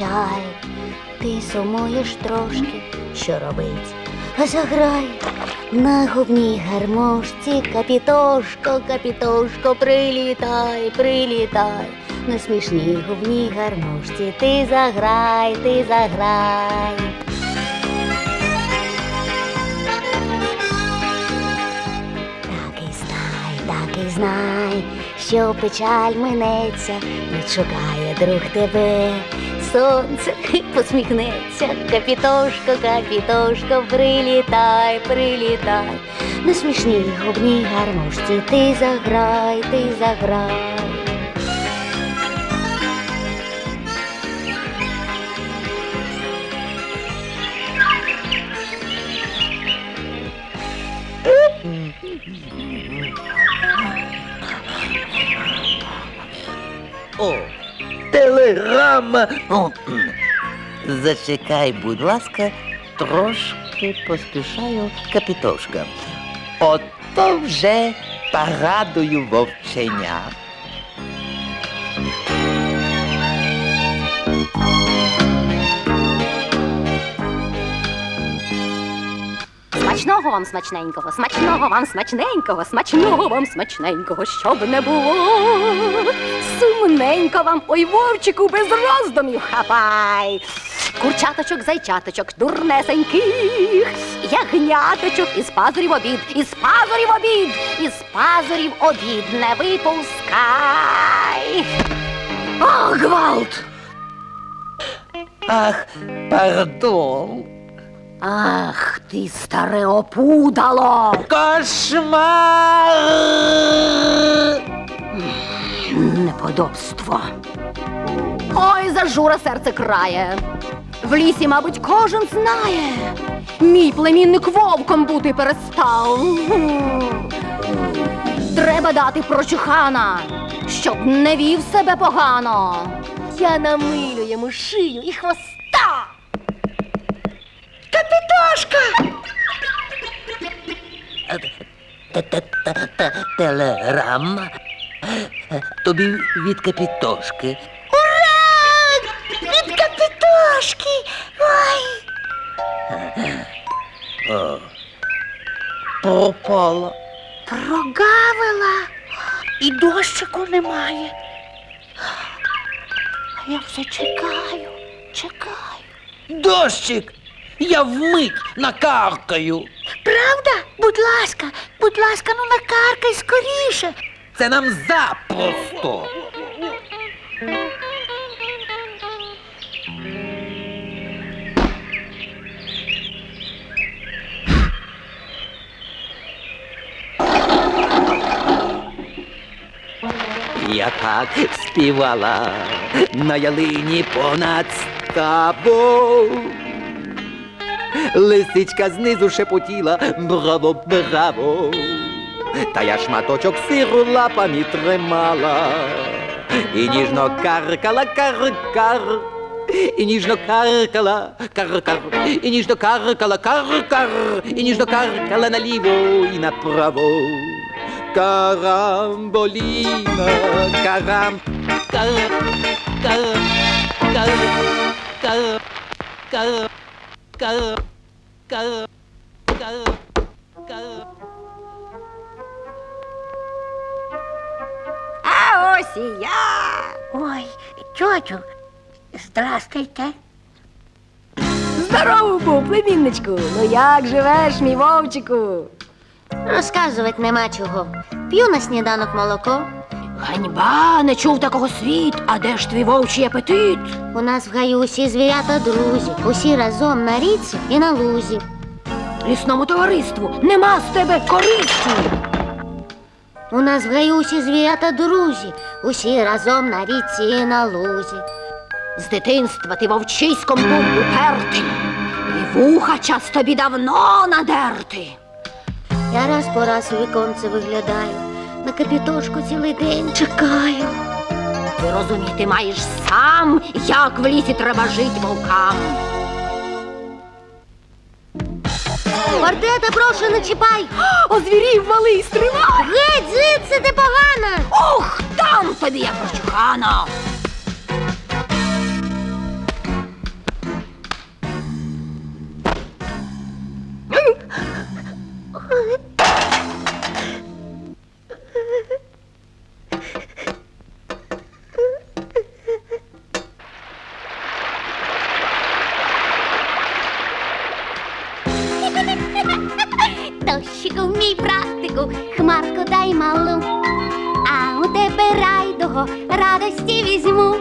печаль, ти сумуєш трошки, що робить? Заграй на губній гармошці, капітошко, капітошко, прилітай, прилітай. На смішній губній гармошці ти заграй, ти заграй. Так знай, так і знай, що печаль минеться, відшукає друг тебе. Сонце посміхнеться, капітошко, капітошко, прилітай, прилітай. На смішній губній гармошці ти заграй, ти заграй. О, телеграма. О. Зачекай, будь ласка, трошки поспішаю капітошка. Ото вже порадую вовченя. Смачного вам смачненького, смачного вам смачненького, смачного вам смачненького, щоб не було. Сумненько вам, ой, вовчику, без роздумів хапай. Курчаточок, зайчаточок, дурнесеньких, ягняточок із пазурів обід, із пазурів обід, із пазурів обід не випускай. Ох, гвалт! Ах, пардон. Ах, ти старе опудало! Кошмар! Неподобство. Ой, зажура серце крає. В лісі, мабуть, кожен знає. Мій племінник вовком бути перестав. Треба дати прочухана, щоб не вів себе погано. Я намилю йому шию і хвоста. Та-та-та-та телеграма. Тобі від капітошки. Ура! Від капітошки! Ой! О, пропала. Прогавила. І дощику немає. А я все чекаю, чекаю. Дощик! Я вмить накаркаю. Правда? Будь ласка, будь ласка, ну накаркай скоріше. Це нам запросто. Я так співала на ялині понад ставом. Лисичка знизу шепотіла браво, браво. Та я шматочок сиру лапами тримала. І ніжно каркала, кар-кар. І ніжно каркала, кар-кар. І ніжно каркала, кар-кар. І ніжно каркала наліво і направо. Карамболіна, карам, кар, кар, кар, кар, кар, кар, кар, кар. А ось і я. Ой, тьотю, здрастуйте. Здорово був, племінничку. Ну як живеш, мій вовчику? Розказувати нема чого. П'ю на сніданок молоко. Ганьба, не чув такого світ. А де ж твій вовчий апетит? У нас в гаю усі звірята друзі, усі разом на річці і на лузі. Лісному товариству нема з тебе користі. У нас в гаю усі звірята друзі, усі разом на річці і на лузі. З дитинства ти вовчиськом був упертим. І вуха час тобі давно надерти. Я раз по раз у віконце виглядаю, на капітошку цілий день чекаю. Ти розуміти маєш сам, як в лісі треба жить вовкам. Квартета, прошу, не чіпай! Озвірів малий стривай! Геть, звідси ти погана! Ух, там тобі я прочухана! Мій братику, хмарку дай малу, а у тебе райдого радості візьму.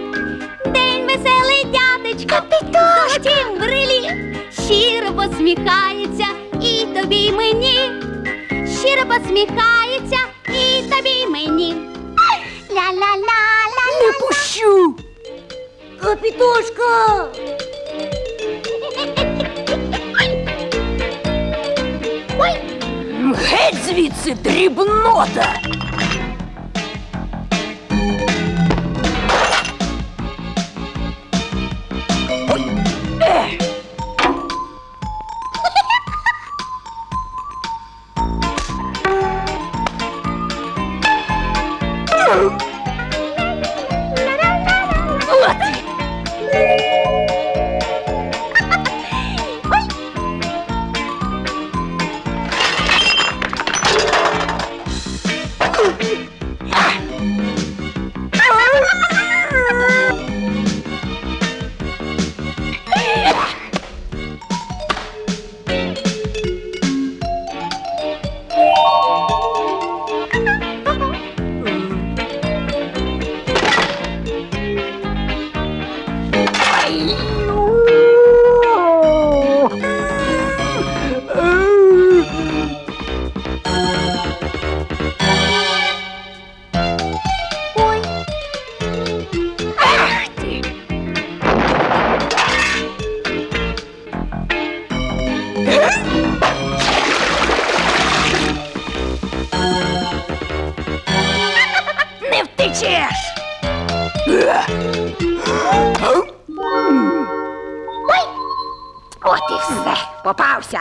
День веселий дядечко, золоті брилі, щиро посміхається і тобі і мені, щиро посміхається і тобі і мені. Ля-ля-ля-ля. Не пущу! Капітошка! Геть звідси дрібнота! Втечеш! Ой! От і все, попався.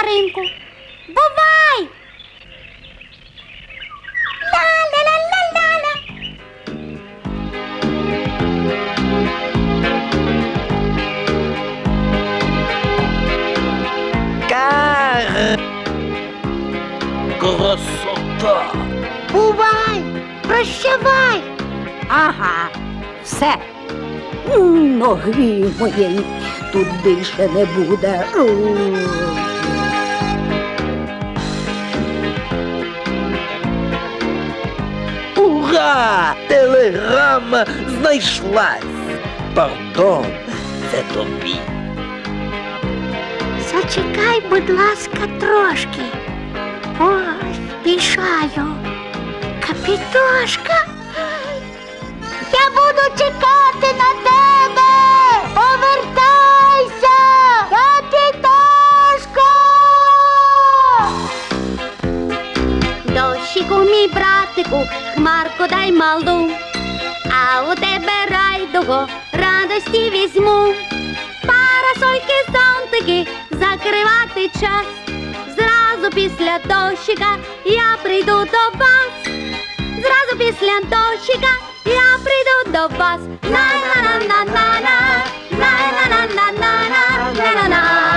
Хмаринку. Бувай! Ла-ла-ла-ла-ла-ла. Кар. Красота. Бувай! Прощавай! Ага, все. Ноги моєї тут більше не буде. Ура! Телеграма знайшлась. Пардон, це тобі. Зачекай, будь ласка, трошки. Ось, пішаю. Капітошка. Я буду чекати на тебе. братику, хмарку дай малу, а у тебе райдуго радості візьму, парасольки, зонтики закривати час. Зразу після дощика я прийду до вас. Зразу після дощика я прийду до вас. На-на-на-на-на-на, на-на-на-на-на-на-на-на-на.